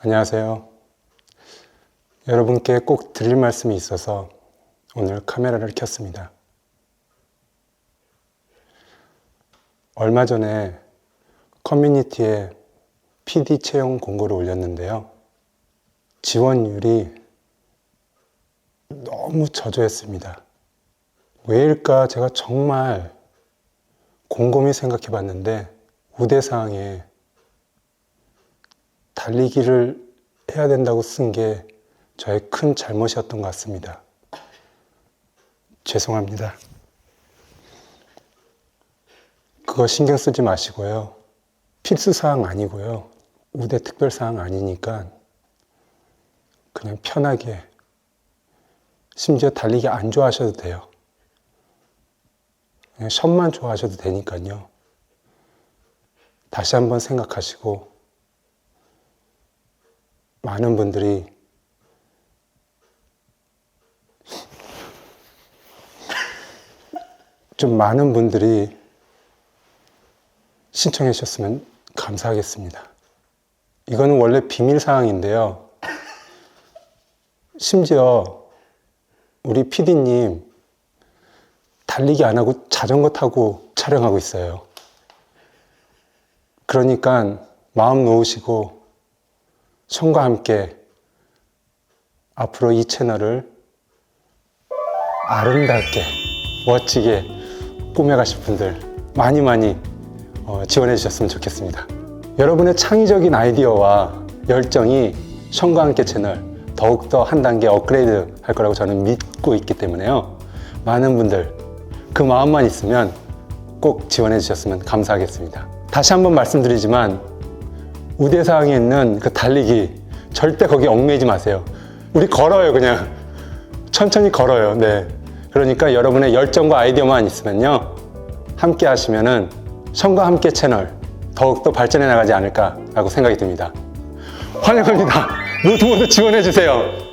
안녕하세요. 여러분께 꼭 드릴 말씀이 있어서 오늘 카메라를 켰습니다. 얼마 전에 커뮤니티에 PD 채용 공고를 올렸는데요. 지원율이 너무 저조했습니다. 왜일까 제가 정말 곰곰이 생각해 봤는데 우대사항에 달리기를 해야 된다고 쓴 게 저의 큰 잘못이었던 것 같습니다. 죄송합니다. 그거 신경 쓰지 마시고요. 필수 사항 아니고요. 우대 특별 사항 아니니까 그냥 편하게 심지어 달리기 안 좋아하셔도 돼요. 그냥 샷만 좋아하셔도 되니까요. 다시 한번 생각하시고 많은 분들이 좀 많은 분들이 신청해 주셨으면 감사하겠습니다. 이거는 원래 비밀 사항인데요. 심지어 우리 PD님 달리기 안 하고 자전거 타고 촬영하고 있어요. 그러니까 마음 놓으시고 손과 함께 앞으로 이 채널을 아름답게 멋지게 꾸며가실 분들 많이 많이 어, 지원해 주셨으면 좋겠습니다. 여러분의 창의적인 아이디어와 열정이 손과 함께 채널 더욱더 한 단계 업그레이드 할 거라고 저는 믿고 있기 때문에요. 많은 분들 그 마음만 있으면 꼭 지원해 주셨으면 감사하겠습니다. 다시 한번 말씀드리지만 우대사항에 있는 그 달리기 절대 거기 얽매이지 마세요. 우리 걸어요 그냥 천천히 걸어요. 네. 그러니까 여러분의 열정과 아이디어만 있으면요 함께 하시면은 성과 함께 채널 더욱더 발전해 나가지 않을까라고 생각이 듭니다. 환영합니다. 모두 모두 지원해 주세요.